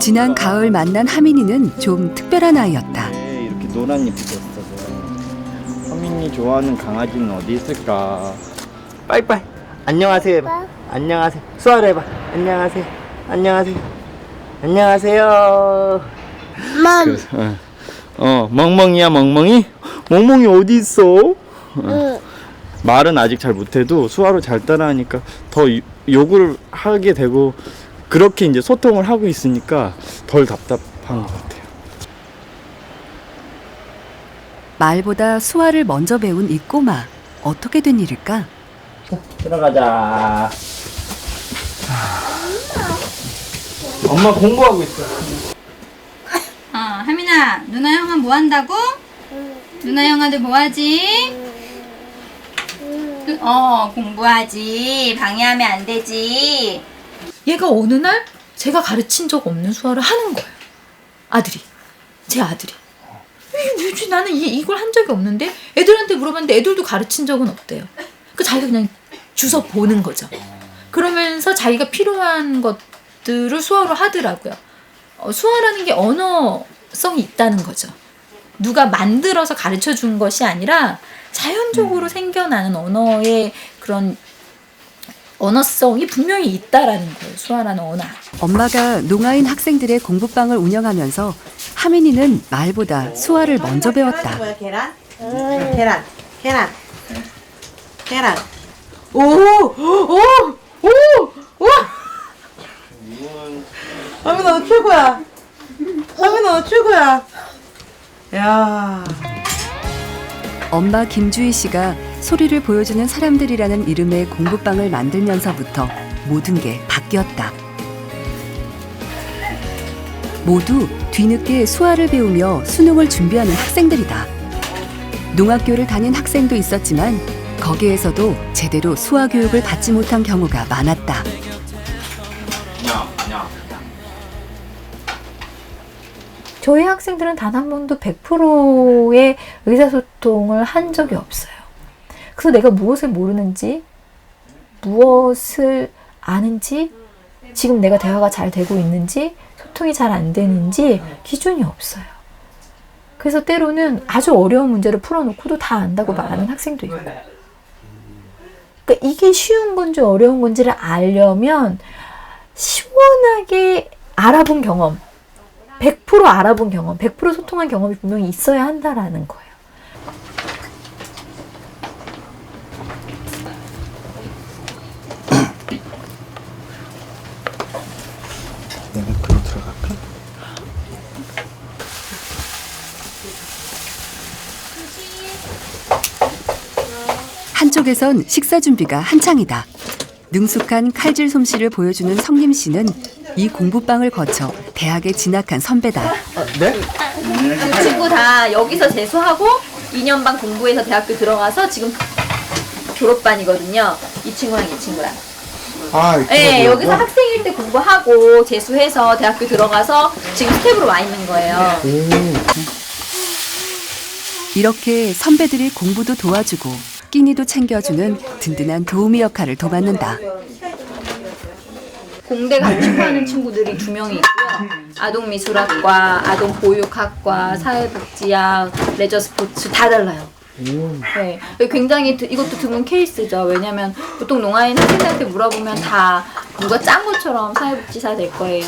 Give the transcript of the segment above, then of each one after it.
지난 가을 만난 하민이는 좀 특별한 아이였다. 네, 이렇게 노란 잎이 있어서. 하민이 좋아하는 강아지는 어디 있을까? 빠이빠이. 안녕하세요 해봐. 안녕하세요. 수아로 해봐. 안녕하세요. 안녕하세요. 안녕하세요. 맘. 어, 어, 멍멍이야 멍멍이? 멍멍이 어디 있어? 어. 말은 아직 잘 못해도 수화로 잘 따라하니까 더 요- 요구를 하게 되고 그렇게 이제 소통을 하고 있으니까 덜 답답한 것 같아요. 말보다 수화를 먼저 배운 이 꼬마. 어떻게 된 일일까? 들어가자. 엄마 공부하고 있어. 어, 하민아, 누나 형아 뭐 한다고? 누나 형아들 뭐 하지? 어, 공부하지. 방해하면 안 되지. 얘가 어느 날 제가 가르친 적 없는 수화를 하는 거예요. 아들이. 제 아들이. 이게 뭐지? 나는 이, 이걸 한 적이 없는데 애들한테 물어봤는데 애들도 가르친 적은 없대요. 그 자기가 그냥 주워 보는 거죠. 그러면서 자기가 필요한 것들을 수화로 하더라고요. 어, 수화라는 게 언어 성이 있다는 거죠. 누가 만들어서 가르쳐 준 것이 아니라 자연적으로 생겨나는 언어의 그런 언어성이 분명히 있다라는 거예요. 수아라는 언어. 엄마가 농아인 학생들의 공부방을 운영하면서 하민이는 말보다 수화를 먼저 배웠다. 뭐야 계란? 계란 계란 계란 오 오오오 우와 하민아 너 최고야 하민아 너 최고야 야 엄마 김주희 씨가 소리를 보여주는 사람들이라는 이름의 공부방을 만들면서부터 모든 게 바뀌었다. 모두 뒤늦게 수화를 배우며 수능을 준비하는 학생들이다. 농학교를 다닌 학생도 있었지만 거기에서도 제대로 수화 교육을 받지 못한 경우가 많았다. 저희 학생들은 단 한 번도 100%의 의사소통을 한 적이 없어요. 그래서 내가 무엇을 모르는지, 무엇을 아는지, 지금 내가 대화가 잘 되고 있는지, 소통이 잘 안 되는지 기준이 없어요. 그래서 때로는 아주 어려운 문제를 풀어놓고도 다 안다고 말하는 학생도 있고. 그러니까 이게 쉬운 건지 어려운 건지를 알려면 시원하게 알아본 경험, 100% 알아본 경험, 100% 소통한 경험이 분명히 있어야 한다라는 거예요. 내가 글로 들어갈까? 한쪽에선 식사 준비가 한창이다. 능숙한 칼질 솜씨를 보여주는 성림 씨는 이 공부방을 거쳐 대학에 진학한 선배다. 네? 그 친구 다 여기서 재수하고 2년 반 공부해서 대학교 들어가서 지금 졸업반이거든요. 이 친구랑 이 친구랑. 아, 네, 여기서 학생일 때 공부하고 재수해서 대학교 들어가서 지금 스텝으로 와 있는 거예요. 이렇게 선배들이 공부도 도와주고 끼니도 챙겨주는 든든한 도우미 역할을 도맡는다. 공대 가고 하는 친구들이 두 명이 있고요. 아동미술학과, 아동보육학과, 사회복지학, 레저스포츠 다 달라요. 네, 굉장히 드- 이것도 드문 케이스죠. 왜냐면 보통 농아인 학생들한테 물어보면 다 누가 짠 것처럼 사회복지사 될 거예요.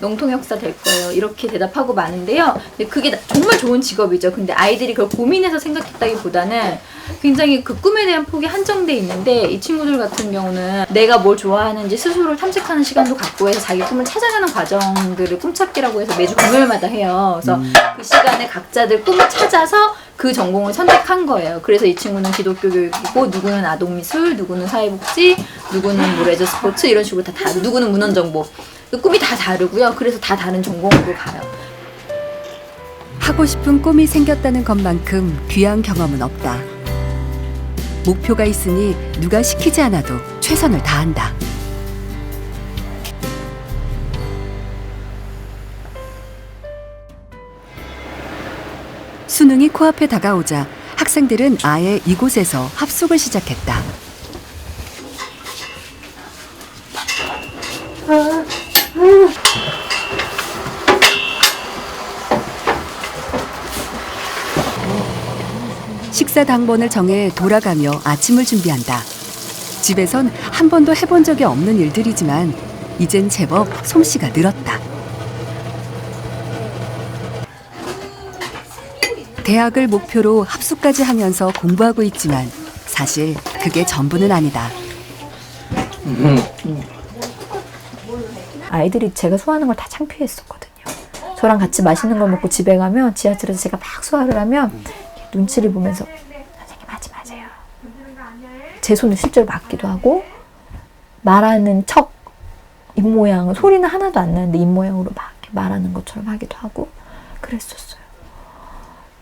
뭐 농통역사 될 거예요. 이렇게 대답하고 마는데요. 근데 그게 나- 정말 좋은 직업이죠. 근데 아이들이 그걸 고민해서 생각했다기보다는 굉장히 그 꿈에 대한 폭이 한정돼 있는데 이 친구들 같은 경우는 내가 뭘 좋아하는지 스스로 탐색하는 시간도 갖고 해서 자기 꿈을 찾아가는 과정들을 꿈찾기라고 해서 매주 금요일마다 해요. 그래서 그 시간에 각자들 꿈을 찾아서 그 전공을 선택한 거예요. 그래서 이 친구는 기독교 교육이고 누구는 아동미술, 누구는 사회복지, 누구는 뭐 레저 스포츠 이런 식으로 다 다르고 누구는 문헌정보. 그 꿈이 다 다르고요. 그래서 다 다른 전공으로 가요. 하고 싶은 꿈이 생겼다는 것만큼 귀한 경험은 없다. 목표가 있으니 누가 시키지 않아도 최선을 다한다. 수능이 코앞에 다가오자 학생들은 아예 이곳에서 합숙을 시작했다. 식사 당번을 정해 돌아가며 아침을 준비한다. 집에선 한 번도 해본 적이 없는 일들이지만 이젠 제법 솜씨가 늘었다. 대학을 목표로 합숙까지 하면서 공부하고 있지만 사실 그게 전부는 아니다. 아이들이 제가 소화하는 걸 다 창피했었거든요. 저랑 같이 맛있는 걸 먹고 집에 가면 지하철에서 제가 막 소화를 하면 눈치를 보면서 선생님 하지 마세요. 제 손을 실제로 맞기도 하고 말하는 척 입모양을 소리는 하나도 안 나는데 입모양으로 막 말하는 것처럼 하기도 하고 그랬었어요.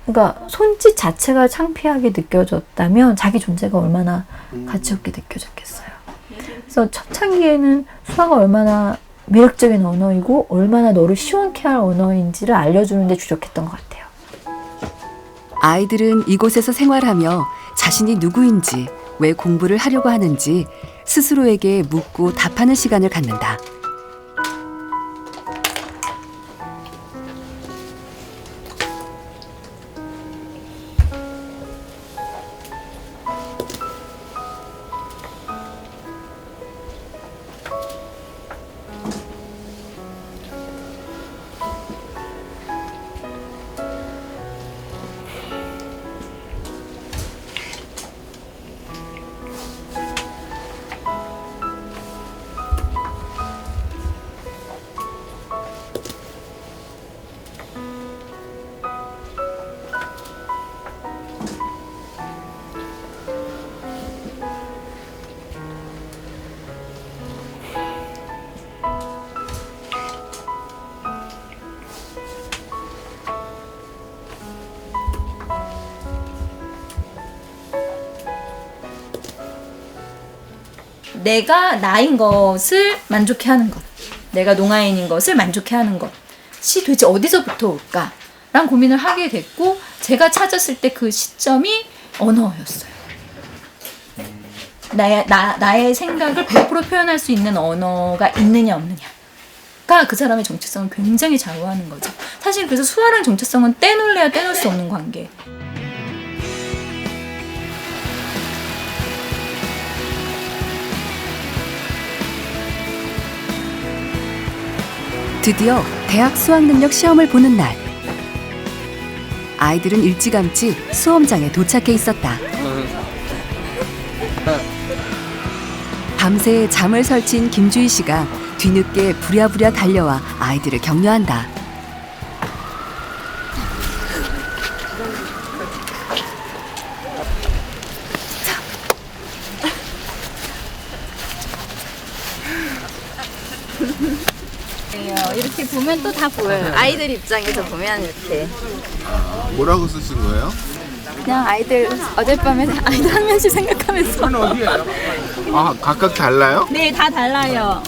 그러니까 손짓 자체가 창피하게 느껴졌다면 자기 존재가 얼마나 가치 없게 느껴졌겠어요. 그래서 초창기에는 수화가 얼마나 매력적인 언어이고 얼마나 너를 시원케 할 언어인지를 알려주는 데 주력했던 것 같아요. 아이들은 이곳에서 생활하며 자신이 누구인지 왜 공부를 하려고 하는지 스스로에게 묻고 답하는 시간을 갖는다. 내가 나인 것을 만족해 하는 것, 내가 농아인인 것을 만족해 하는 것이 도대체 어디서부터 올까? 라는 고민을 하게 됐고 제가 찾았을 때 그 시점이 언어였어요. 나의, 나, 나의 생각을 100% 표현할 수 있는 언어가 있느냐 없느냐 가 그 사람의 정체성을 굉장히 좌우하는 거죠. 사실 그래서 수화랑 정체성은 떼놓을래야 떼놓을 수 없는 관계. 드디어 대학 수학 능력 시험을 보는 날. 아이들은 일찌감치 수험장에 도착해 있었다. 밤새 잠을 설친 김주희 씨가 뒤늦게 부랴부랴 달려와 아이들을 격려한다. 이렇게 보면 또 다 보여요. 아이들 입장에서 보면 이렇게 뭐라고 쓰신 거예요? 그냥 아이들 어젯밤에 아이들 한 명씩 생각하면서 아 각각 달라요? 네 다 달라요.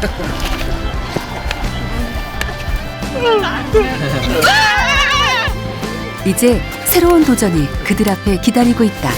이제 새로운 도전이 그들 앞에 기다리고 있다.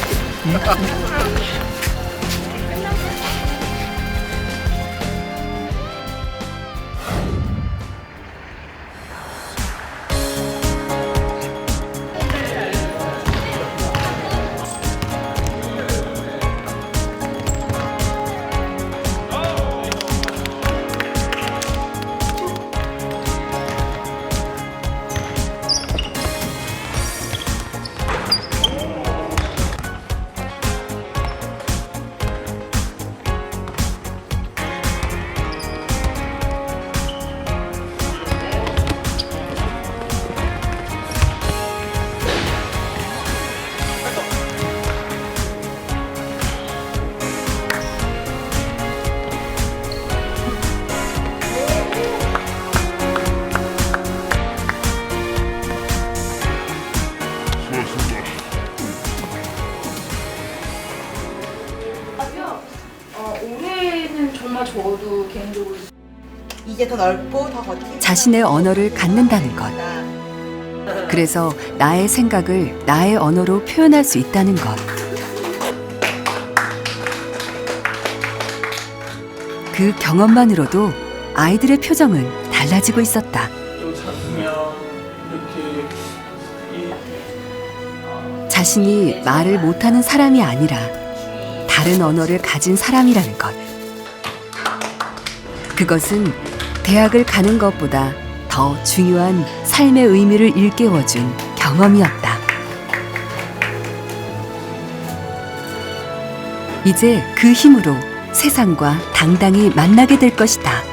이제 더 넓고 더 거친 자신의 언어를 갖는다는 것. 그래서 나의 생각을 나의 언어로 표현할 수 있다는 것. 그 경험만으로도 아이들의 표정은 달라지고 있었다. 자신이 말을 못하는 사람이 아니라 다른 언어를 가진 사람이라는 것. 그것은 대학을 가는 것보다 더 중요한 삶의 의미를 일깨워준 경험이었다. 이제 그 힘으로 세상과 당당히 만나게 될 것이다.